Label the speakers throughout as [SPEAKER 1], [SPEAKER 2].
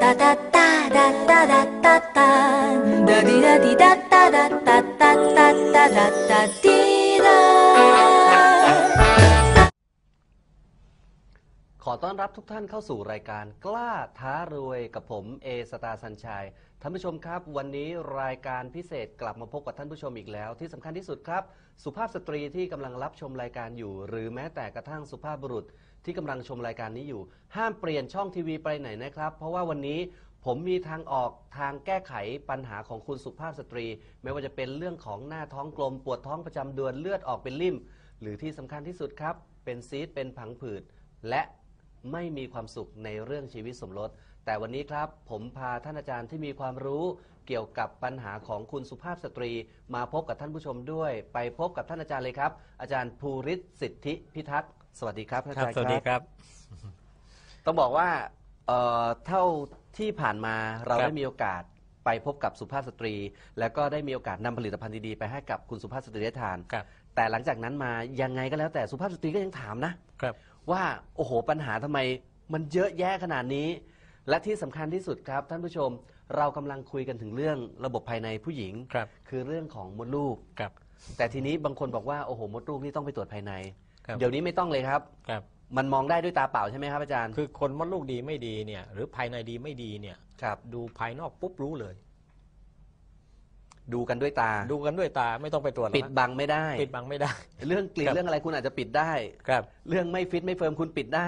[SPEAKER 1] 哒哒哒哒哒哒哒哒，哒滴哒滴哒哒哒哒哒哒哒哒哒滴哒。
[SPEAKER 2] ขอต้อนรับทุกท่านเข้าสู่รายการกล้าท้ารวยกับผมเอสตาร์สัญชัยท่านผู้ชมครับ วันนี้รายการพิเศษกลับมาพบกับท่านผู้ชมอีกแล้ว ที่สำคัญที่สุดครับ สุภาพสตรีที่กำลังรับชมรายการอยู่ หรือแม้แต่กระทั่งสุภาพบุรุษ ที่กำลังชมรายการนี้อยู่ ห้ามเปลี่ยนช่องทีวีไปไหนนะครับ เพราะว่าวันนี้ผมมีทางออกทางแก้ไขปัญหาของคุณสุภาพสตรี ไม่ว่าจะเป็นเรื่องของหน้าท้องกลม ปวดท้องประจำเดือนเลือดออกเป็นริ่ม หรือที่สำคัญที่สุดครับ เป็นซีดเป็นผังผืดและไม่มีความสุขในเรื่องชีวิตสมรส แต่วันนี้ครับ ผมพาท่านอาจารย์ที่มีความรู้เกี่ยวกับปัญหาของคุณสุภาพสตรี มาพบกับท่านผู้ชมด้วย ไปพบกับท่านอาจารย์เลยครับ อาจารย์ภูริศสิทธิพิทักษ์ สวัสดีครับท่าน
[SPEAKER 3] ครั
[SPEAKER 2] อา
[SPEAKER 3] บ
[SPEAKER 2] จารย์
[SPEAKER 3] สวัสดีครับ
[SPEAKER 2] ต้องบอกว่าเอ่อเท่าที่ผ่านมาเรา
[SPEAKER 3] ครับ
[SPEAKER 2] ได้มีโอกาสไปพบกับสุภาพสตรี แล้วก็ได้มีโอกาสนำผลิตภัณฑ์ดีๆไปให้กับคุณสุภาพสตรีได้ทาน
[SPEAKER 3] ครับ
[SPEAKER 2] แต่หลังจากนั้นมายังไงก็แล้วแต่สุภาพสตรีก็ยังถามนะ
[SPEAKER 3] ครับ
[SPEAKER 2] ว่าโอ้โหปัญหาทำไมมันเยอะแยะขนาดนี้ และที่สำคัญที่สุดครับท่านผู้ชมเรากำลังคุยกันถึงเรื่องระบบภายในผู้หญิง
[SPEAKER 3] ครับ
[SPEAKER 2] คือเรื่องของมดลูก
[SPEAKER 3] ครับ
[SPEAKER 2] แต่ทีนี้บางคนบอกว่าโอ้โหมดลูกนี่ต้องไปตรวจภายใน
[SPEAKER 3] ครับ
[SPEAKER 2] เดี๋ยวนี้ไม่ต้องเลยครับ
[SPEAKER 3] ครับ
[SPEAKER 2] มันมองได้ด้วยตาเปล่าใช่ไหมครับอาจารย์
[SPEAKER 3] คือคนมดลูกดีไม่ดีเนี่ยหรือภายในดีไม่ดีเนี่ย
[SPEAKER 2] ครับ
[SPEAKER 3] ดูภายนอกปุ๊บรู้เลย
[SPEAKER 2] ดูกันด้วยตา
[SPEAKER 3] ดูกันด้วยตาไม่ต้องไปตรวจหรอก
[SPEAKER 2] ปิดบังไม่ได้
[SPEAKER 3] ปิดบังไม่ได้
[SPEAKER 2] เรื่องกลิ่น
[SPEAKER 3] ครับ
[SPEAKER 2] เรื่องอะไรคุณอาจจะปิดได้
[SPEAKER 3] ครับ
[SPEAKER 2] เรื่องไม่ฟิตไม่เฟิร์มคุณปิดได้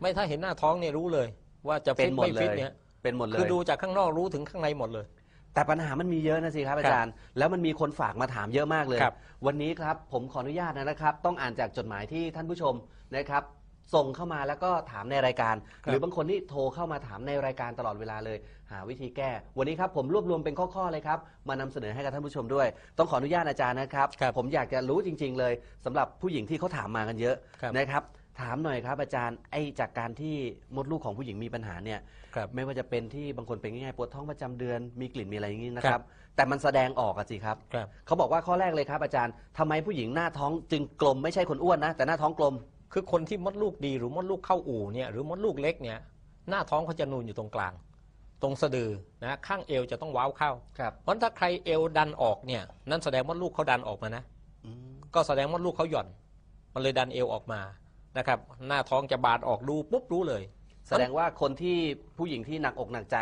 [SPEAKER 3] ไม่ถ้าเห็นหน้าท้องเนี่ยรู้เลย ว่าจะ
[SPEAKER 2] เป็
[SPEAKER 3] ฟิ
[SPEAKER 2] น
[SPEAKER 3] ต
[SPEAKER 2] หมด
[SPEAKER 3] ไม่
[SPEAKER 2] เล
[SPEAKER 3] ฟิต
[SPEAKER 2] ย
[SPEAKER 3] เนี่ย
[SPEAKER 2] เป็นหมดเล
[SPEAKER 3] คือยดูจากข้างนอกรู้ถึงข้างในหมดเลย
[SPEAKER 2] แต่ปัญหามันมีเยอะนะสิครับอาจารย์ แล้วมันมีคนฝากมาถามเยอะมากเลย
[SPEAKER 3] ครับ
[SPEAKER 2] วันนี้ครับผมขออนุญาตนะครับ ต้องอ่านจากจดหมายที่ท่านผู้ชมนะครับ ส่งเข้ามาแล้วก็ถามในรายการหรือบางคนที่โทรเข้ามาถามในรายการตลอดเวลาเลย หาวิธีแก้ วันนี้ครับผมรวบรวมเป็นข้อๆเลยครับ มานำเสนอให้กับท่านผู้ชมด้วย ต้องขออนุญาตอาจารย์นะครับ
[SPEAKER 3] ครับ
[SPEAKER 2] ผมอยากจะรู้จริง ๆ เลยสำหรับผู้หญิงที่เขาถามมากันเยอะ
[SPEAKER 3] ครับ
[SPEAKER 2] นะครับ ถามหน่อยครับอาจารย์ไอ้จากการที่มดลูกของผู้หญิงมีปัญหาเนี่ย
[SPEAKER 3] ครับ
[SPEAKER 2] ไม่ว่าจะเป็นที่บางคนเป็นง่ายๆปวดท้องประจำเดือนมีกลิ่นมีอะไรอย่างนี้นะค
[SPEAKER 3] ค
[SPEAKER 2] รั
[SPEAKER 3] รับ บ
[SPEAKER 2] แต่มันแสดงออกอะสิครับ
[SPEAKER 3] ครับ
[SPEAKER 2] เขาบอกว่าข้อแรกเลยครับอาจารย์ทำไมผู้หญิงหน้าท้องจึงกลมไม่ใช่คนอ้วนนะ แต่หน้าท้องกลม
[SPEAKER 3] คือคนที่มดลูกดีหรือมดลูกเข้าอู่เนี่ยหรือมดลูกเล็กเนี่ยหน้าท้องเขาจะนูนอยู่ตรงกลาง ตรงสะดือนะข้างเอวจะต้องเว้าวเข้า
[SPEAKER 2] ครับ
[SPEAKER 3] เพราะถ้าใครเอวดันออกเนี่ยนั่นแสดงมดลูกเขาดันออกมานะ ก็แสดงว่าลูกเขาหย่อน มันเลยดันเอวออกมา นะครับ หน้าท้องจะบาดออกดูปุ๊บรู้เลย
[SPEAKER 2] แสดงว่าคนที่ผู้หญิงที่หนักอกหนักใจ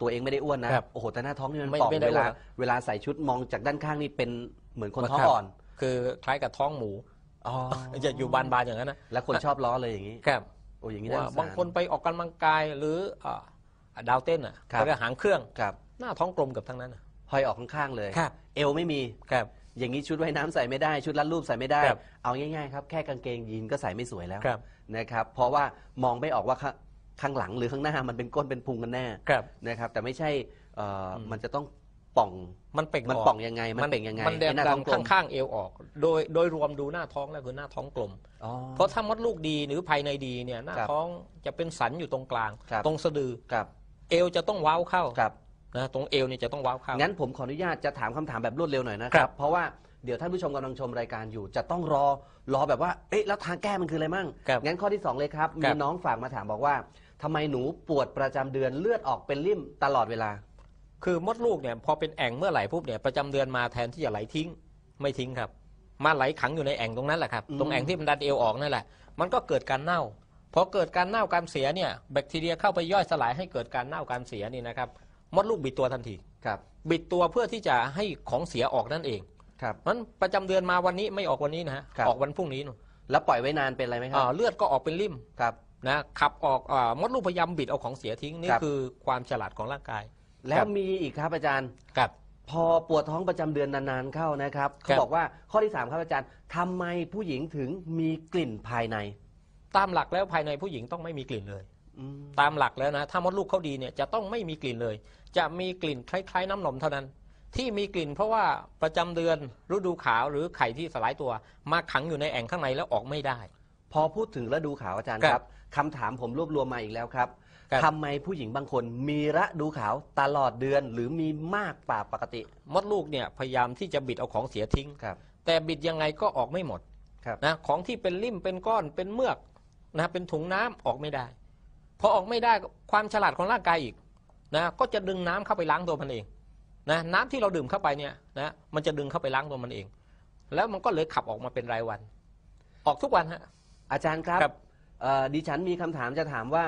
[SPEAKER 2] ตัวเองไม่ได้อ้วนนะครับโอ้โหแต่หน้าท้องนี่มัน
[SPEAKER 3] ไม่
[SPEAKER 2] ป่อง
[SPEAKER 3] ไม่ได้
[SPEAKER 2] เวลา
[SPEAKER 3] อ้วน
[SPEAKER 2] เวลาใส่ชุดมองจากด้านข้างนี่เป็นเหมือนคนท้อง
[SPEAKER 3] ครับ
[SPEAKER 2] อ่อน
[SPEAKER 3] คือคล้ายกับท้องหมู
[SPEAKER 2] อ๋อ
[SPEAKER 3] จะอยู่บานๆอย่างนั้นนะ
[SPEAKER 2] แล้วคนชอบล้อเลยอย่างนี้
[SPEAKER 3] ครับ
[SPEAKER 2] โอ้อย่างนี้
[SPEAKER 3] ว่า
[SPEAKER 2] น่สงสร
[SPEAKER 3] บางคนไปออกกำลังกายหรืออ่าดาวเต้นอะ
[SPEAKER 2] ครับ
[SPEAKER 3] เขาเรียกหางเครื่อง
[SPEAKER 2] ครับ
[SPEAKER 3] หน้าท้องกลมเกับทั้งนั้นน่ะ
[SPEAKER 2] ห้อยออกข้างๆเลย
[SPEAKER 3] ครับ
[SPEAKER 2] เอวไม่มี
[SPEAKER 3] ครับ
[SPEAKER 2] อย่างนี้ชุดว่ายน้ำใส่ไม่ได้ชุดรัดรูปใส่ไม่ได้
[SPEAKER 3] ครับ
[SPEAKER 2] เอาง่ายๆครับแค่กางเกงยีนก็ใส่ไม่สวยแล้ว
[SPEAKER 3] ครับ
[SPEAKER 2] นะครับเพราะว่ามองไม่ออกว่าข้าข้างหลังหรือข้างหน้ามันเป็นก้นเป็นพุงกันแน่
[SPEAKER 3] ครับ
[SPEAKER 2] นะครับแต่ไม่ใช่เอ่ออ
[SPEAKER 3] ม
[SPEAKER 2] มันจะต้องป่อง
[SPEAKER 3] มันเป่ง
[SPEAKER 2] มัน
[SPEAKER 3] ออก
[SPEAKER 2] ป่องยังไงมันเป่งยังไง
[SPEAKER 3] มันแด
[SPEAKER 2] ไอ้
[SPEAKER 3] ง
[SPEAKER 2] หน้า
[SPEAKER 3] ดั
[SPEAKER 2] ท้อง
[SPEAKER 3] น
[SPEAKER 2] กลม
[SPEAKER 3] ข้างๆเอวออก โดยโดยรวมดูหน้าท้องแล้วคือหน้าท้องกลม
[SPEAKER 2] อ๋อ
[SPEAKER 3] เพราะถ้ามดลูกดีหรือภายในดีเนี่ยหน้า
[SPEAKER 2] ครับ
[SPEAKER 3] ท้องจะเป็นสันอยู่ตรงกลาง
[SPEAKER 2] ครับ
[SPEAKER 3] ตรงสะดือ
[SPEAKER 2] ครับ
[SPEAKER 3] เอวจะต้องเว้าวเข้า
[SPEAKER 2] ครับ
[SPEAKER 3] นะตรงเอวเนี่ยจะต้องเว้าวเข้า
[SPEAKER 2] งั้นผมขออนุญาตจะถามคำถามแบบรวดเร็วหน่อยนะค
[SPEAKER 3] ครั
[SPEAKER 2] รับ
[SPEAKER 3] บ
[SPEAKER 2] เพราะว่าเดี๋ยวท่านผู้ชมกำลังชมรายการอยู่ จะต้องรอรอแบบว่า เอ๊ะแล้วทางแก้มันคืออะไรมั่ง
[SPEAKER 3] ครับ
[SPEAKER 2] งั้นข้อที่สองเลยครับ
[SPEAKER 3] ค
[SPEAKER 2] มี
[SPEAKER 3] รับ
[SPEAKER 2] น้องฝากมาถามบอกว่าทำไมหนูปวดประจำเดือนเลือดออกเป็นริ่มตลอดเวลา
[SPEAKER 3] คือมดลูกเนี่ยพอเป็นแอ่งเมื่อไหร่ปุ๊บเนี่ยประจำเดือนมาแทนที่จะไหลทิ้งไม่ทิ้งครับ มาไหลขังอยู่ในแอ่งตรงนั้นแหละครับ
[SPEAKER 2] อืม
[SPEAKER 3] ตรงแอ่งที่มันดันเอวออกนั่นแหละ มันก็เกิดการเน่าพอเกิดการเน่าการเสียเนี่ยแบคทีเรียเข้าไปย่อยสลายให้เกิดการเน่าการเสียนี่นะครับ มดลูกบิดตัวทันที
[SPEAKER 2] ครับ
[SPEAKER 3] บิดตัวเพื่อที่จะให้ของเสียออกนั่นเอง
[SPEAKER 2] ครับ
[SPEAKER 3] มันประจำเดือนมาวันนี้ไม่ออกวันนี้นะฮะ
[SPEAKER 2] ครับ
[SPEAKER 3] ออกวันพรุ่งนี้นู่น
[SPEAKER 2] แล้วปล่อยไว้นานเป็นอะไรไหมครั
[SPEAKER 3] อ่า
[SPEAKER 2] บ
[SPEAKER 3] เลือดก็ออกเป็นริ่ม
[SPEAKER 2] ครับ
[SPEAKER 3] นะขับออกอามดลูกพยายามบิดเอาของเสียทิ้งนี่
[SPEAKER 2] ครับ
[SPEAKER 3] คือความฉลาดของร่างกาย
[SPEAKER 2] แล้วมีอีกครับอาจารย์
[SPEAKER 3] ครับ
[SPEAKER 2] พอปวดท้องประจำเดือนนานๆเข้านะครับ
[SPEAKER 3] ค
[SPEAKER 2] เขา
[SPEAKER 3] รับ
[SPEAKER 2] บอกว่าข้อที่ 3 ครับอาจารย์ทำไมผู้หญิงถึงมีกลิ่นภายใน
[SPEAKER 3] ตามหลักแล้วภายในผู้หญิงต้องไม่มีกลิ่นเลย
[SPEAKER 2] อืม
[SPEAKER 3] ตามหลักแล้วนะถ้ามดลูกเขาดีเนี่ยจะต้องไม่มีกลิ่นเลย จะมีกลิ่นคล้ายๆ น้ำนมเท่านั้น ที่มีกลิ่นเพราะว่าประจำเดือนฤดูขาวหรือไข่ที่สลายตัว มาขังอยู่ในแอ่งข้างในแล้วออกไม่ได้
[SPEAKER 2] พอพูดถึงฤดูขาวอาจารย์
[SPEAKER 3] ครับ
[SPEAKER 2] ครับคำถามผมรวบรวมมาอีกแล้วครับ
[SPEAKER 3] ครับ
[SPEAKER 2] ทำไมผู้หญิงบางคนมีฤดูขาวตลอดเดือนหรือมีมากกว่าปกติ
[SPEAKER 3] มดลูกเนี่ยพยายามที่จะบิดเอาของเสียทิ้ง
[SPEAKER 2] ครับ
[SPEAKER 3] แต่บิดยังไงก็ออกไม่หมด
[SPEAKER 2] ครับ
[SPEAKER 3] นะของที่เป็นริ่มเป็นก้อนเป็นเมือกนะเป็นถุงน้ำออกไม่ได้พอออกไม่ได้ความฉลาดของร่างกายอีก นะก็จะดึงน้ำเข้าไปล้างตัวมันเองนะน้ำที่เราดื่มเข้าไปเนี่ยนะมันจะดึงเข้าไปล้างตัวมันเอง แล้วมันก็เลยขับออกมาเป็นรายวัน ออกทุกวันฮะ
[SPEAKER 2] อาจารย์ครับ
[SPEAKER 3] ครับ
[SPEAKER 2] เอ่อดิฉันมีคำถามจะถามว่า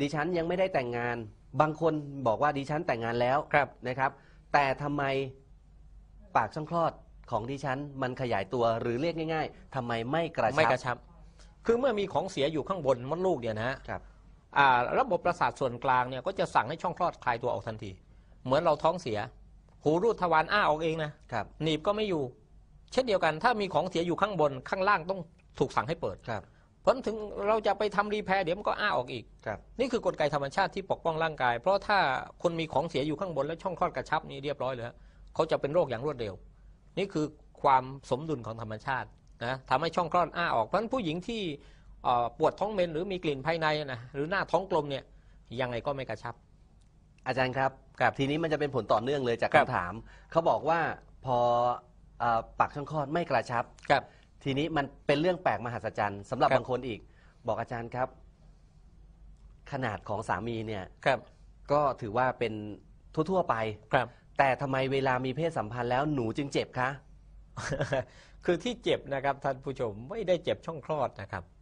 [SPEAKER 2] ดิฉันยังไม่ได้แต่งงาน บางคนบอกว่าดิฉันแต่งงานแล้ว
[SPEAKER 3] ครับ
[SPEAKER 2] นะครับ แต่ทำไมปากช่องคลอดของดิฉันมันขยายตัวหรือเรียกง่าย ๆทำไมไม่กระชับ
[SPEAKER 3] ไม่กระชับ คือเมื่อมีของเสียอยู่ข้างบนมดลูกเนี่ยนะฮะ
[SPEAKER 2] ค รับ
[SPEAKER 3] อ่าระบบประสาทส่วนกลางเนี่ยก็จะสั่งให้ช่องคลอดคลายตัวออกทันที เหมือนเราท้องเสีย หูรูดทวารอ้าออกเองนะครับ หนีบก็ไม่อยู่ เช่นเดียวกัน ถ้ามีของเสียอยู่ข้างบนข้างล่างต้องถูกสั่งให้เปิด
[SPEAKER 2] ครับ
[SPEAKER 3] เพราะถึงเราจะไปทำรีแพร์เดี๋ยวมันก็อ้าออกอีก
[SPEAKER 2] ครับ
[SPEAKER 3] นี่คือกลไกธรรมชาติที่ปกป้องร่างกาย เพราะถ้าคนมีของเสียอยู่ข้างบนแล้วช่องคลอดกระชับนี่เรียบร้อยเลยฮะเขาจะเป็นโรคอย่างรวดเร็ว นี่คือความสมดุลของธรรมชาตินะทำให้ช่องคลอดอ้าออกเพราะฉะนั้นผู้หญิงที่เอ่อ ปวดท้องเมนหรือมีกลิ่นภายในนะหรือหน้าท้องกลมเนี่ยยังไงก็ไม่กระชับ
[SPEAKER 2] อาจารย์ครับ
[SPEAKER 3] ครับ
[SPEAKER 2] ทีนี้มันจะเป็นผลต่อเนื่องเลยจาก
[SPEAKER 3] ครับ
[SPEAKER 2] คำถาม เขาบอกว่าพอเอ่อปากช่องคลอดไม่กระชับ
[SPEAKER 3] ครับ
[SPEAKER 2] ทีนี้มันเป็นเรื่องแปลกมหัศจรรย์สำหรับ
[SPEAKER 3] ครับ
[SPEAKER 2] บางคนอีก บอกอาจารย์ครับ ขนาดของสามีเนี่ย
[SPEAKER 3] ครับ
[SPEAKER 2] ก็ถือว่าเป็นทั่วๆไป
[SPEAKER 3] ครับ
[SPEAKER 2] แต่ทำไมเวลามีเพศสัมพันธ์แล้วหนูจึงเจ็บคะ
[SPEAKER 3] คือที่เจ็บนะครับท่านผู้ชมไม่ได้เจ็บช่องคลอดนะครับ
[SPEAKER 2] อ๋อ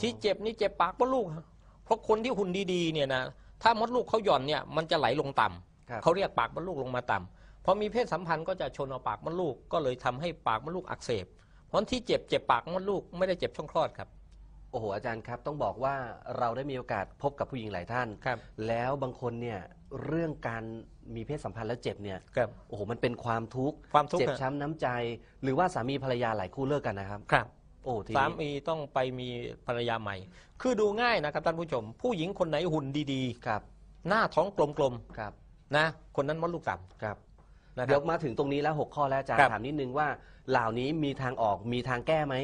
[SPEAKER 3] ที่เจ็บนี่เจ็บปากมดลูกฮะเพราะคนที่หุ่นดีๆเนี่ยนะถ้ามดลูกเขาหย่อนเนี่ยมันจะไหลลงต่ำ
[SPEAKER 2] ครับ
[SPEAKER 3] เขาเรียกปากมดลูกลงมาต่ำพอมีเพศสัมพันธ์ก็จะชนเอาปากมดลูกก็เลยทำให้ปากมดลูกอักเสบ เพราะที่เจ็บเจ็บปากมดลูกไม่ได้เจ็บช่องคลอดครับ
[SPEAKER 2] โอ้โหอาจารย์ครับต้องบอกว่าเราได้มีโอกาสพบกับผู้หญิงหลายท่าน
[SPEAKER 3] ครับ
[SPEAKER 2] แล้วบางคนเนี่ยเรื่องการมีเพศสัมพันธ์แล้วเจ็บเนี่ย
[SPEAKER 3] ครับ
[SPEAKER 2] โอ้โหมันเป็นความทุกข์
[SPEAKER 3] ความทุกข์
[SPEAKER 2] เจ็บ
[SPEAKER 3] ฮะ
[SPEAKER 2] ช้ำน้ำใจ หรือว่าสามีภรรยาหลายคู่เลิกกันนะครับ
[SPEAKER 3] ครับ
[SPEAKER 2] โอ้ที
[SPEAKER 3] สา
[SPEAKER 2] นี้
[SPEAKER 3] มีต้องไปมีภรรยาใหม่ คือดูง่ายนะครับท่านผู้ชม ผู้หญิงคนไหนหุ่นดี
[SPEAKER 2] ครับ
[SPEAKER 3] ๆ หน้าท้องกลม
[SPEAKER 2] ครับ
[SPEAKER 3] ๆนะคนนั้นมดลูกต่
[SPEAKER 2] ครับำ
[SPEAKER 3] นะค
[SPEAKER 2] เดี๋
[SPEAKER 3] รั
[SPEAKER 2] ยว
[SPEAKER 3] บ
[SPEAKER 2] มาถึงตรงนี้แล้วหกข้อแล้วอาจาร
[SPEAKER 3] ครั
[SPEAKER 2] ย์
[SPEAKER 3] บ
[SPEAKER 2] ถามนิดนึงว่าเหล่านี้มีทางออกมีทางแก้ไหม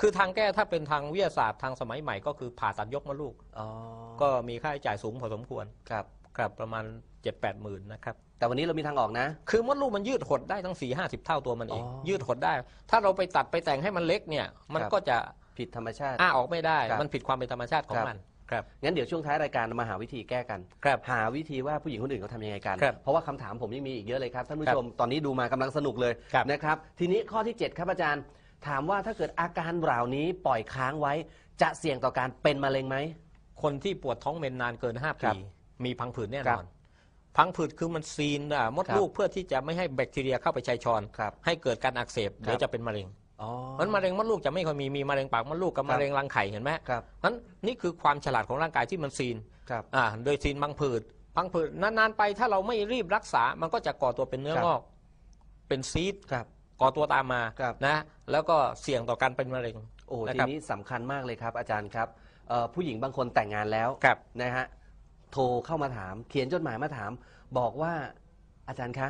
[SPEAKER 3] คือทางแก้ถ้าเป็นทางวิทยาศาสตร์ทางสมัยใหม่ก็คือผ่าตัดยกมดลูก
[SPEAKER 2] อ๋อ
[SPEAKER 3] ก็มีค่าใช้จ่ายสูงพอสมควร
[SPEAKER 2] ครับ
[SPEAKER 3] ครับประมาณ 7 8 หมื่นนะครับ
[SPEAKER 2] แต่วันนี้เรามีทางออกนะ
[SPEAKER 3] คือมดลูกมันยืดหดได้ทั้ง4 50 เท่าตัวมันเอง
[SPEAKER 2] อ๋อ
[SPEAKER 3] ยืดหดได้ ถ้าเราไปตัดไปแต่งให้มันเล็กเนี่ย มัน
[SPEAKER 2] ครับ
[SPEAKER 3] ก็จะ
[SPEAKER 2] ผิดธรรมชาติ
[SPEAKER 3] อ้าออกไม่ได้
[SPEAKER 2] ครับ
[SPEAKER 3] มันผิดความเป็นธรรมชาติของ
[SPEAKER 2] ครับ
[SPEAKER 3] มันครับ
[SPEAKER 2] งั้นเดี๋ยวช่วงท้ายรายการมาหาวิธีแก้กัน
[SPEAKER 3] ครับ
[SPEAKER 2] หาวิธีว่าผู้หญิงคนอื่นเขาทำยังไงกัน
[SPEAKER 3] ครับ
[SPEAKER 2] เพราะว่าคำถามผมยังมีอีกเยอะเลยครับท่านผู้
[SPEAKER 3] ครับ
[SPEAKER 2] ชมตอนนี้ดูมากำลังสนุกเลย
[SPEAKER 3] ครับ
[SPEAKER 2] นะครับ ทีนี้ข้อที่ 7 ครับอาจารย์ ถามว่าถ้าเกิดอาการเหล่านี้ปล่อยค้างไว้ จะเสี่ยงต่อการเป็นมะเร็งไหม
[SPEAKER 3] คนที่ปวดท้องเมนนานเกิน5
[SPEAKER 2] ครั
[SPEAKER 3] ปี
[SPEAKER 2] บ
[SPEAKER 3] มีพังผืดแน่
[SPEAKER 2] ครั
[SPEAKER 3] น
[SPEAKER 2] บ
[SPEAKER 3] อน พังผืดคือมันซีนอะมด
[SPEAKER 2] ครับ
[SPEAKER 3] ลูกเพื่อที่จะไม่ให้แบคทีเรียเข้าไปชัยชอน
[SPEAKER 2] ครับ
[SPEAKER 3] ให้เกิดการอักเสบ
[SPEAKER 2] ครับ
[SPEAKER 3] เดี๋ยวจะเป็นมะเร็ง
[SPEAKER 2] อ๋อ
[SPEAKER 3] มันมะเร็งมดลูกจะไม่ค่อยมีมีมะเร็งปากมดลูกกับ
[SPEAKER 2] ครับ
[SPEAKER 3] มะเร็งรังไข่เห็นไหม
[SPEAKER 2] ครับ
[SPEAKER 3] นั้นนี่คือความฉลาดของร่างกายที่มันซีน
[SPEAKER 2] ครับ
[SPEAKER 3] อ่าโดยซีนบางผืดพังผืดนานๆไปถ้าเราไม่รีบรักษามันก็จะก่อตัวเป็นเนื้อ
[SPEAKER 2] ครับ
[SPEAKER 3] งอก เป็นซีด
[SPEAKER 2] ครับ
[SPEAKER 3] ก่อตัวตามมา
[SPEAKER 2] ครับ
[SPEAKER 3] นะแล้วก็เสี่ยงต่อการเป็นมะเร็ง
[SPEAKER 2] โอ้
[SPEAKER 3] นะ
[SPEAKER 2] ที
[SPEAKER 3] ครับ
[SPEAKER 2] นี้สำคัญมากเลยครับอาจารย์ครับเอ่อผู้หญิงบางคนแต่งงานแล้ว
[SPEAKER 3] ครับ
[SPEAKER 2] นะฮะ โทรเข้ามาถาม เขียนจดหมายมาถาม บอกว่าอาจารย์คะ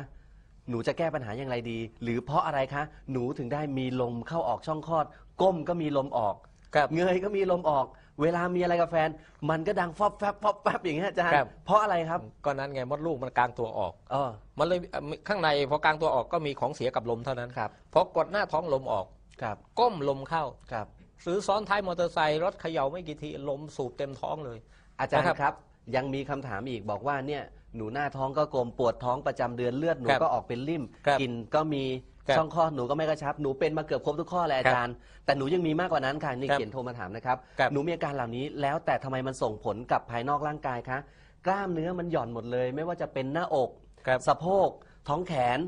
[SPEAKER 2] หนูจะแก้ปัญหาอย่างไรดี หรือเพราะอะไรคะ หนูถึงได้มีลมเข้าออกช่องคลอด ก้มก็มีลมออก
[SPEAKER 3] ครับ
[SPEAKER 2] เงยก็มีลมออก เวลามีอะไรกับแฟน มันก็ดังฟอบแฟบฟอบแฟบอย่างเงี้ยอาจารย์
[SPEAKER 3] ครับ
[SPEAKER 2] เพราะอะไรครับ
[SPEAKER 3] ก็นั้นไงมดลูกมันกลางตัวออก
[SPEAKER 2] อ๋อ
[SPEAKER 3] มันเลยเอ่อข้างในพอกลางตัวออกก็มีของเสียกับลมเท่านั้น
[SPEAKER 2] ครับ
[SPEAKER 3] พอกดหน้าท้องลมออก
[SPEAKER 2] ครับ
[SPEAKER 3] ก้มลมเข้า
[SPEAKER 2] ครับ
[SPEAKER 3] หรือซ้อนท้ายมอเตอร์ไซค์รถเขย่าไม่กี่ทีลมสูบเต็มท้องเลย
[SPEAKER 2] อาจารย์
[SPEAKER 3] นะครับ
[SPEAKER 2] ครับ ยังมีคำถามอีกบอกว่าเนี่ยหนูหน้าท้องก็กลมปวดท้องประจำเดือนเลือดหนู
[SPEAKER 3] ครับ
[SPEAKER 2] ก็ออกเป็นริ่ม
[SPEAKER 3] ครับ
[SPEAKER 2] กลินก็มี
[SPEAKER 3] ครับ
[SPEAKER 2] ช่องคลอดหนูก็ไม่กระชับหนูเป็นมาเกือบครบทุกข้อเลยอาจารย์ แต่หนูยังมีมากกว่านั้นค่ะนี่
[SPEAKER 3] ครับ
[SPEAKER 2] เขียนโทรมาถามนะครับ
[SPEAKER 3] ครับ
[SPEAKER 2] หนูมีอาการเหล่านี้แล้วแต่ทำไมมันส่งผลกับภายนอกร่างกายคะกล้ามเนื้อมันหย่อนหมดเลย ไม่ว่าจะเป็นหน้าอก
[SPEAKER 3] ครับ
[SPEAKER 2] สะโพก ท้องแขน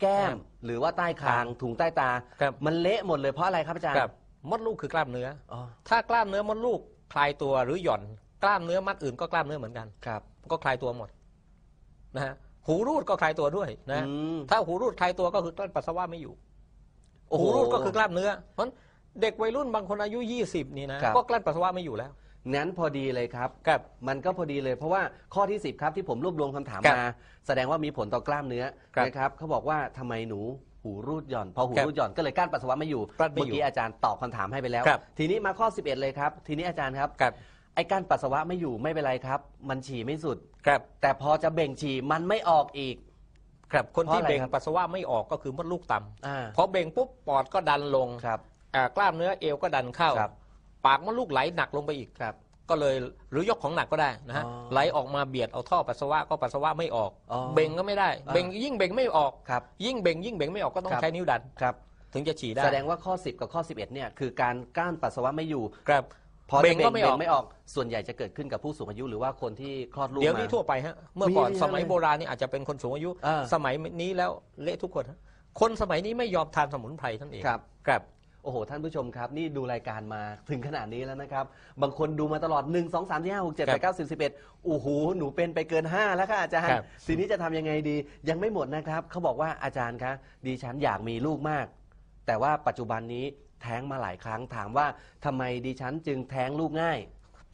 [SPEAKER 2] แก้ม
[SPEAKER 3] ครับ
[SPEAKER 2] หรือว่าใต้คาง ถุงใต้ตา
[SPEAKER 3] ครับ
[SPEAKER 2] มันเละหมดเลยเพราะอะไรครับอาจารย์
[SPEAKER 3] ครับมดลูกคือกล้ามเนื้อ
[SPEAKER 2] อ๋อ
[SPEAKER 3] ถ้ากล้ามเนื้อมดลูกคลายตัวหรือหย่อน กล้ามเนื้อมัดอื่นก็กล้ามเนื้อเหมือนกัน
[SPEAKER 2] ครับ
[SPEAKER 3] ก็คลายตัวหมดนะฮะหูรูดก็คลายตัวด้วยนะ
[SPEAKER 2] อืม
[SPEAKER 3] ถ้าหูรูดคลายตัวก็คือกลั้นปัสสาวะไม่อยู่
[SPEAKER 2] โอ้โห
[SPEAKER 3] หูรูดก็คือกล้ามเนื้อ เพราะฉะนั้นเด็กวัยรุ่นบางคนอายุ 20 นี่นะครับ ก็กลั้นปัสสาวะไม่อยู่แล้ว
[SPEAKER 2] งั้นพอดีเลยครับ
[SPEAKER 3] ครับ
[SPEAKER 2] มันก็พอดีเลยเพราะว่าข้อที่ 10 ครับที่ผมรวบรวมคำถาม
[SPEAKER 3] ครับ
[SPEAKER 2] มา แสดงว่ามีผลต่อกล้ามเนื้อ
[SPEAKER 3] ครับ
[SPEAKER 2] นะครับเขาบอกว่าทำไมหนูหูรูดหย่อน พอหู
[SPEAKER 3] ครับ
[SPEAKER 2] รูดหย่อนก็เลยกั้นปัสสาวะไม่อยู่
[SPEAKER 3] กลั้นไม่
[SPEAKER 2] เมื่อ
[SPEAKER 3] อยู่
[SPEAKER 2] กี้อาจารย์ตอบคำถามให้ไปแล้ว
[SPEAKER 3] ครับ
[SPEAKER 2] ทีนี้มาข้อ 11 เลยครับ ทีนี้อาจารย์ครับ
[SPEAKER 3] ครับ
[SPEAKER 2] ไอ้กั้นปัสสาวะไม่อยู่ไม่เป็นไรครับ มันฉี่ไม่สุด
[SPEAKER 3] ครับ
[SPEAKER 2] แต่พอจะเบ่งฉี่มันไม่ออกอีก
[SPEAKER 3] ครับคน
[SPEAKER 2] เพราะ
[SPEAKER 3] ที่
[SPEAKER 2] อะไร
[SPEAKER 3] เบ่ง
[SPEAKER 2] ครับ
[SPEAKER 3] ปัสสาวะไม่ออกก็คือมดลูกต่ำ
[SPEAKER 2] อ่า
[SPEAKER 3] พอเบ่งปุ๊บปอดก็ดันลง
[SPEAKER 2] ครับ
[SPEAKER 3] อ่ากล้ามเนื้อเอวก็ดันเข้า
[SPEAKER 2] ครับ
[SPEAKER 3] ปากมดลูกไหลหนักลงไปอีก
[SPEAKER 2] ครับ
[SPEAKER 3] ก็เลยหรือยกของหนักก็ได้นะฮะ
[SPEAKER 2] อ๋อ
[SPEAKER 3] ไหลออกมาเบียดเอาท่อปัสสาวะก็ปัสสาวะไม่ออก
[SPEAKER 2] อ๋อ
[SPEAKER 3] เบ่งก็ไม่ได้
[SPEAKER 2] อ่า
[SPEAKER 3] เบ่งยิ่งเบ่งไม่ออก
[SPEAKER 2] ครับ
[SPEAKER 3] ยิ่งเบ่งยิ่งเบ่งไม่ออกก็ต้อง
[SPEAKER 2] ครับ
[SPEAKER 3] ใช้นิ้วดัน
[SPEAKER 2] ครับ
[SPEAKER 3] ถึงจะฉี่ได้
[SPEAKER 2] แสดงว่าข้อ 10 กับข้อ 11เนี่ยคือการก้านปัสสาวะไม่อยู่
[SPEAKER 3] ครับ
[SPEAKER 2] พอ
[SPEAKER 3] เบ่
[SPEAKER 2] จะ
[SPEAKER 3] ง
[SPEAKER 2] เบ่
[SPEAKER 3] ก็
[SPEAKER 2] ง
[SPEAKER 3] ไม่ออก
[SPEAKER 2] เบ่งไม่ออก ส่วนใหญ่จะเกิดขึ้นกับผู้สูงอายุหรือว่าคนที่คลอดลูก
[SPEAKER 3] เดี๋ยว
[SPEAKER 2] มา
[SPEAKER 3] นี้ทั่วไปฮะ เมื่อก่อน
[SPEAKER 2] มีเยอะ
[SPEAKER 3] สมัย
[SPEAKER 2] เลย
[SPEAKER 3] โบราณนี่อาจจะเป็นคนสูงอายุ
[SPEAKER 2] อ่า
[SPEAKER 3] สมัยนี้แล้วเละทุกคนฮะคนสมัยนี้ไม่ยอมทานสมุนไพรท่านเอง
[SPEAKER 2] ครับ
[SPEAKER 3] ครับ
[SPEAKER 2] โอ้โห ท่านผู้ชมครับ นี่ดูรายการมาถึงขนาดนี้แล้วนะครับ บางคนดูมาตลอด 1 2 3 4 5 6 7 8 9 10 11โอ้โห หนูเป็นไปเกิน 5 แล้วค่ะอาจารย์
[SPEAKER 3] ครับ
[SPEAKER 2] ทีนี้จะทำยังไงดี ยังไม่หมดนะครับ เขาบอกว่าอาจารย์คะดิฉันอยากมีลูกมาก แต่ว่าปัจจุบันนี้ แท้งมาหลายครั้งถามว่าทำไมดิฉันจึงแท้งลูกง่าย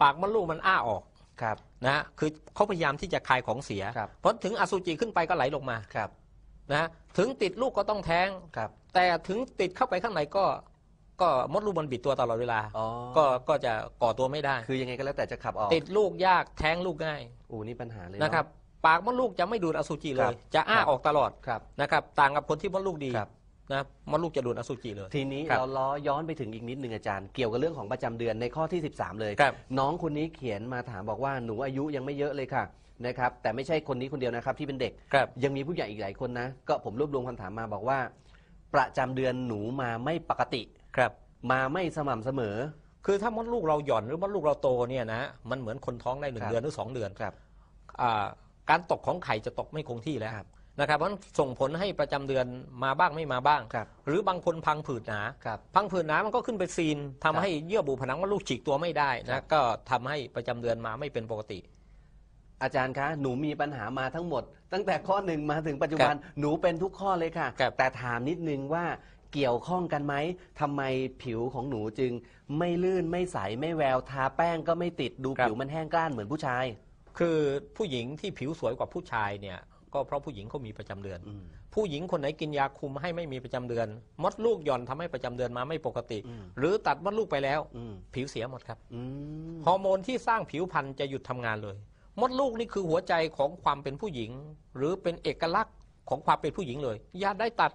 [SPEAKER 3] ปากมดลูกมันอ้าออก
[SPEAKER 2] ครับ
[SPEAKER 3] นะฮะคือเขาพยายามที่จะคายของเสีย
[SPEAKER 2] ครับ
[SPEAKER 3] เพราะถึงอสุจิขึ้นไปก็ไหลลงมา
[SPEAKER 2] ครับ
[SPEAKER 3] นะฮะถึงติดลูกก็ต้องแท้ง
[SPEAKER 2] ครับ
[SPEAKER 3] แต่ถึงติดเข้าไปข้างในก็ ก็มดลูกมันบิดตัวตลอดเวลา
[SPEAKER 2] อ๋อ
[SPEAKER 3] ก็ก็จะก่อตัวไม่ได้
[SPEAKER 2] คือยังไงก็แล้วแต่จะขับออก
[SPEAKER 3] ติดลูกยากแท้งลูกง่าย
[SPEAKER 2] โอ้นี่ปัญหาเลยเอ
[SPEAKER 3] นะครับ ปากมดลูกจะไม่ดูดอสุจิเล
[SPEAKER 2] ครั
[SPEAKER 3] ย
[SPEAKER 2] บ
[SPEAKER 3] จะอ้า
[SPEAKER 2] ครับ
[SPEAKER 3] ออกตลอด
[SPEAKER 2] ครับ
[SPEAKER 3] นะครับ ต่างกับคนที่มดลูกดี
[SPEAKER 2] ครับ
[SPEAKER 3] นะมดลูกจะดูดอสุจิเลย
[SPEAKER 2] ทีนี้
[SPEAKER 3] ครับ
[SPEAKER 2] เราล้อย้อนไปถึงอีกนิดหนึ่งอาจารย์ เกี่ยวกับเรื่องของประจำเดือนในข้อที่ 13 เลย
[SPEAKER 3] ครับ
[SPEAKER 2] น้องคนนี้เขียนมาถามบอกว่าหนูอายุยังไม่เยอะเลยค่ะนะครับแต่ไม่ใช่คนนี้คนเดียวนะครับที่เป็นเด็ก
[SPEAKER 3] ครับ
[SPEAKER 2] ยังมีผู้ใหญ่อีกหลายคนนะ ก็ผมรวบรวมคำถามมาบอกว่า ประจำเดือนหนูมาไม่ปกติ
[SPEAKER 3] ครับ
[SPEAKER 2] มาไม่สม่ำเสมอ
[SPEAKER 3] คือถ้ามดลูกเราหย่อนหรือมดลูกเราโตเนี่ยนะมันเหมือนคนท้องได้หนึ่
[SPEAKER 2] ค
[SPEAKER 3] ง
[SPEAKER 2] รับ
[SPEAKER 3] เดือนหรือสองเดือน
[SPEAKER 2] ครับ
[SPEAKER 3] อ่าการตกของไข่จะตกไม่คงที่แล้ว
[SPEAKER 2] ครับ
[SPEAKER 3] นะครับเพราะฉะนั้นส่งผลให้ประจำเดือนมาบ้างไม่มาบ้าง
[SPEAKER 2] ครับ
[SPEAKER 3] หรือบางคนพังผืดหนา
[SPEAKER 2] ครับ
[SPEAKER 3] พังผืดหนามันก็ขึ้นไปซีนทำ
[SPEAKER 2] ครับ
[SPEAKER 3] ให้เยื่อบุผนังมดลูกฉีกตัวไม่ได้
[SPEAKER 2] ครั
[SPEAKER 3] นะ
[SPEAKER 2] บ
[SPEAKER 3] ก็ทำให้ประจำเดือนมาไม่เป็นปกติ
[SPEAKER 2] อาจารย์คะ หนูมีปัญหามาทั้งหมด ตั้งแต่ข้อหนึ่งมาถึงปัจจุบันหนูเป็นทุกข้อเลยค่ะ
[SPEAKER 3] ครับ
[SPEAKER 2] แต่ถามนิดนึงว่าเกี่ยวข้องกันไหมทำไมผิวของหนูจึง ไม่ลื่นไม่ใสไม่แววทาแป้งก็ไม่ติดดูผิวมันแห้งกร้านเหมือนผู้ชาย
[SPEAKER 3] คือผู้หญิงที่ผิวสวยกว่าผู้ชายเนี่ย ก็เพราะผู้หญิงเขามีประจำเดือน
[SPEAKER 2] อืม
[SPEAKER 3] ผู้หญิงคนไหนกินยาคุมให้ไม่มีประจำเดือน มดลูกหย่อนทำให้ประจำเดือนมาไม่ปกติ
[SPEAKER 2] อืม
[SPEAKER 3] หรือตัดมดลูกไปแล้ว
[SPEAKER 2] อืม
[SPEAKER 3] ผิวเสียหมดครับ
[SPEAKER 2] อืม
[SPEAKER 3] ฮอร์โมนที่สร้างผิวพรรณจะหยุดทำงานเลย มดลูกนี่คือหัวใจของความเป็นผู้หญิง หรือเป็นเอกลักษณ์ของความเป็นผู้หญิงเลยอย่าได้ตัด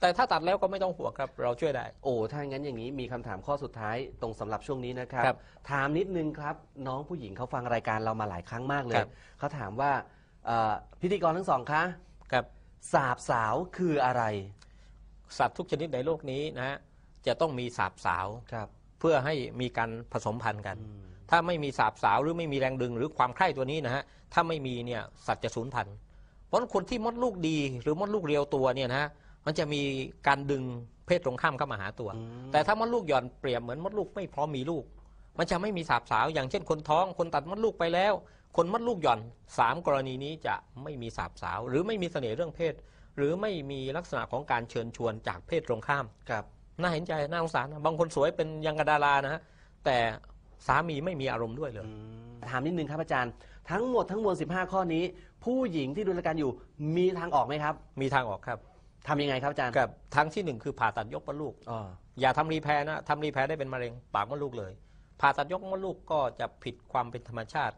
[SPEAKER 3] แต่ถ้าตัดแล้วก็ไม่ต้องห่วงครับ เราช่วยได้
[SPEAKER 2] โอ้ถ้างั้นอย่างนี้มีคำถามข้อสุดท้ายตรงสำหรับช่วงนี้นะครับ
[SPEAKER 3] ครับ
[SPEAKER 2] ถามนิดนึงครับ น้องผู้หญิงเขาฟังรายการเรามาหลายครั้งมากเล
[SPEAKER 3] ค
[SPEAKER 2] ย
[SPEAKER 3] รับ
[SPEAKER 2] เขาถามว่า เอ่อพิธีกรทั้งสองคะ
[SPEAKER 3] ครับ
[SPEAKER 2] สาบสาวคืออะไร
[SPEAKER 3] สัตว์ทุกชนิดในโลกนี้นะฮะจะต้องมีสาบสาว
[SPEAKER 2] ครับ
[SPEAKER 3] เพื่อให้มีการผสมพันธุ์กัน ถ้าไม่มีสาบสาวหรือไม่มีแรงดึงหรือความใคร่ตัวนี้นะฮะถ้าไม่มีเนี่ยสัตว์จะสูญพันธุ์เพราะฉะนั้นคนที่มดลูกดีหรือมดลูกเรียวตัวเนี่ยนะฮะมันจะมีการดึงเพศตรงข้ามเข้ามาหาตัว
[SPEAKER 2] อืม
[SPEAKER 3] แต่ถ้ามดลูกหย่อนเปรียบเหมือนมดลูกไม่พร้อมมีลูก มันจะไม่มีสาบสาว อย่างเช่นคนท้องคนตัดมดลูกไปแล้ว คนมดลูกหย่อนสามกรณีนี้จะไม่มีสาบสาว หรือไม่มีเสน่ห์เรื่องเพศ หรือไม่มีลักษณะของการเชิญชวนจากเพศตรงข้าม
[SPEAKER 2] ครับ
[SPEAKER 3] น่าเห็นใจน่าสงสารนะบางคนสวยเป็นยังกบดารานะฮะแต่สามีไม่มีอารมณ์ด้วยเลย
[SPEAKER 2] ถามนิดนึงครับอาจารย์ ทั้งหมดทั้งมวล 15 ข้อนี้ ผู้หญิงที่ดูรายการอยู่มีทางออกไหมครับ
[SPEAKER 3] มีทางออกครับ
[SPEAKER 2] ทำยังไงครับอาจารย์
[SPEAKER 3] กับทางที่หนึ่งคือผ่าตัดยกมดลูก
[SPEAKER 2] อ๋อ
[SPEAKER 3] อย่าทำรีแพร์นะทำรีแพร์ได้เป็นมะเร็งปากมดลูกเลย ผ่าตัดยกมดลูกก็จะผิดความเป็นธรรมชาติ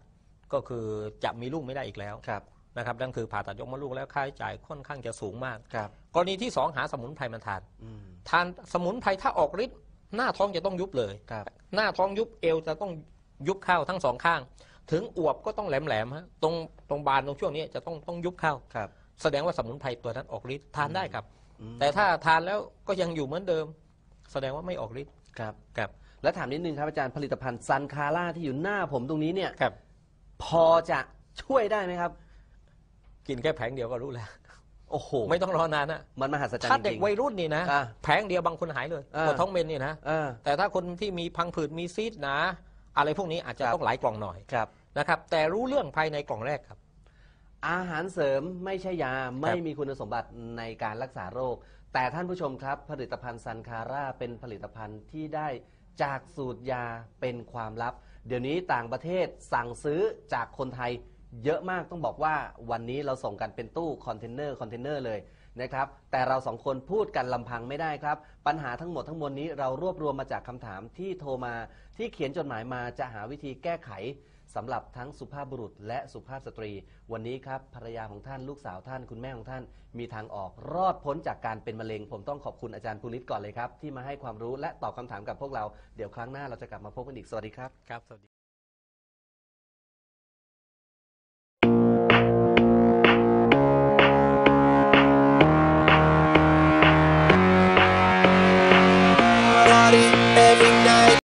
[SPEAKER 3] ก็คือจะมีลูกไม่ได้อีกแล้ว
[SPEAKER 2] ครับ
[SPEAKER 3] นะครับนั่นคือผ่าตัดยกมดลูกแล้วค่าใช้จ่ายค่อนข้างจะสูงมาก
[SPEAKER 2] ครับ
[SPEAKER 3] กรณีที่สองหาสมุนไพรมาทาน
[SPEAKER 2] อืม
[SPEAKER 3] ทานสมุนไพรถ้าออกฤทธิ์หน้าท้องจะต้องยุบเลย
[SPEAKER 2] ครับ
[SPEAKER 3] หน้าท้องยุบเอวจะต้องยุบเข้าทั้งสองข้าง ถึงอวบก็ต้องแหลมๆฮะตรงตรงบานตรงช่วงนี้จะต้องต้องยุบเข้า
[SPEAKER 2] ครับ
[SPEAKER 3] แสดงว่าสมุนไพรตัวนั้นออกฤทธิ์ทานได้ครับ
[SPEAKER 2] อืม
[SPEAKER 3] แต่ถ้าทานแล้วก็ยังอยู่เหมือนเดิม แสดงว่าไม่ออกฤทธิ์
[SPEAKER 2] ครับ
[SPEAKER 3] ครับ
[SPEAKER 2] แล้วถามนิดนึงครับอาจารย์ผลิตภัณฑ์ซันคาร่าที่อยู่หน้าผมตรงนี้เนี่ย
[SPEAKER 3] ครับ
[SPEAKER 2] พอจะช่วยได้ไหมครับ
[SPEAKER 3] กินแค่แผงเดียวก็รู้แล้ว
[SPEAKER 2] โอ้โห
[SPEAKER 3] ไม่ต้องรอนานนะ
[SPEAKER 2] มันมหัศจรรย์
[SPEAKER 3] ถ้า
[SPEAKER 2] จ
[SPEAKER 3] เด็ก
[SPEAKER 2] ริง
[SPEAKER 3] วัยรุ่นนี่นะ
[SPEAKER 2] อ่า
[SPEAKER 3] แผงเดียวบางคนหายเลย
[SPEAKER 2] อ่า
[SPEAKER 3] ปวดท้องเมนนี่นะ
[SPEAKER 2] ๆเออ
[SPEAKER 3] แต่ถ้าคนที่มีพังผืดมีซีดหนาอะไรพวกนี้อาจจะ
[SPEAKER 2] ครับ
[SPEAKER 3] ต้องหลายกล่องหน่อย
[SPEAKER 2] ครับ
[SPEAKER 3] นะครับ แต่รู้เรื่องภายในกล่องแรกครับ
[SPEAKER 2] อาหารเสริมไม่ใช่ยาไม่มีคุณสมบัติในการรักษาโรค แต่ท่านผู้ชมครับ ผลิตภัณฑ์ซันคาร่าเป็นผลิตภัณฑ์ที่ได้จากสูตรยาเป็นความลับ เดี๋ยวนี้ต่างประเทศสั่งซื้อจากคนไทยเยอะมากต้องบอกว่าวันนี้เราส่งกันเป็นตู้คอนเทนเนอร์คอนเทนเนอร์เลย นะครับ แต่เราสองคนพูดกันลำพังไม่ได้ครับ ปัญหาทั้งหมดทั้งมวลนี้เรารวบรวมมาจากคำถามที่โทรมาที่เขียนจดหมายมาจะหาวิธีแก้ไขสำหรับทั้งสุภาพบุรุษ และสุภาพสตรี วันนี้ครับภรรยาของท่านลูกสาวท่านคุณแม่ของท่าน มีทางออกรอดพ้นจากการเป็นมะเร็ง ผมต้องขอบคุณอาจารย์ภูริศก่อนเลยครับ ที่มาให้ความรู้และตอบคำถามกับพวกเราเดี๋ยวครั้งหน้าเราจะกลับมาพบกันอีกสวัสดีครับ
[SPEAKER 3] ครับสวัสดี